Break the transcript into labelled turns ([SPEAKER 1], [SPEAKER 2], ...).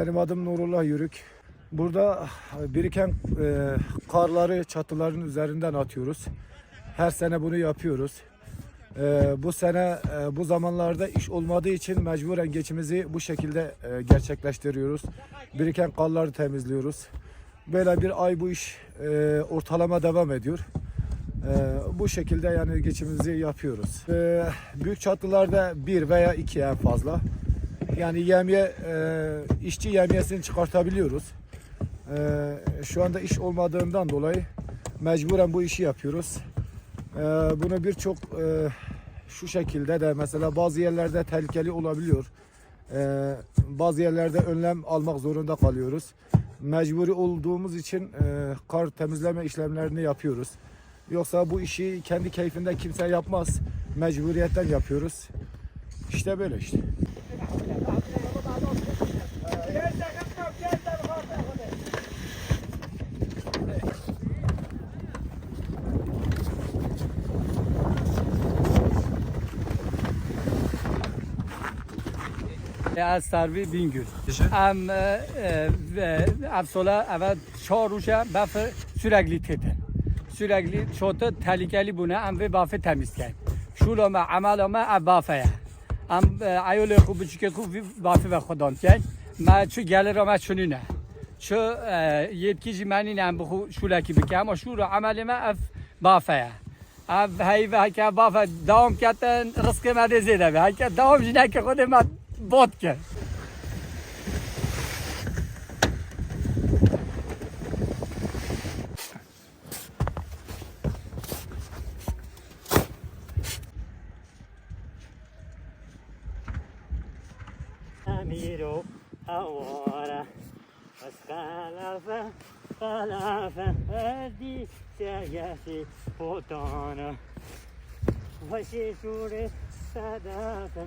[SPEAKER 1] Benim adım Nurullah Yürük. Burada biriken e, karları çatıların üzerinden atıyoruz. Her sene bunu yapıyoruz. E, bu sene e, bu zamanlarda iş olmadığı için mecburen geçimizi bu şekilde e, gerçekleştiriyoruz. Biriken karları temizliyoruz. Böyle bir ay bu iş e, ortalama devam ediyor. E, bu şekilde yani geçimimizi yapıyoruz. E, büyük çatılarda bir veya iki en fazla. Yani yemye e, işçi yemyesini çıkartabiliyoruz. E, şu anda iş olmadığından dolayı mecburen bu işi yapıyoruz. E, bunu birçok e, şu şekilde de mesela bazı yerlerde tehlikeli olabiliyor. E, bazı yerlerde önlem almak zorunda kalıyoruz. Mecburi olduğumuz için e, kar temizleme işlemlerini yapıyoruz. Yoksa bu işi kendi keyfinde kimse yapmaz. Mecburiyetten yapıyoruz. İşte böyle işte.
[SPEAKER 2] از سروی بینگل
[SPEAKER 3] Teşe.
[SPEAKER 2] ام افسولا اول چهار روشه بف sürekli tete. Sürekli çoğu tehlikeli buna am ve bafı temiz kay. Şulama amalama ab bafaya. Am ayol خوب بچه خوب بافی و خودم کن ما چو گل را ما چنینه چو یتکی منی نم بخو شولکی بکم و شور عمل ما اف بافه اف هی و هی که بافه دام کتن رزق ما ده زیده به هی که دام جنه که خود ما Бодки. Miro
[SPEAKER 4] agora as palavras, palavras, disse я си потона. Ваши жури садата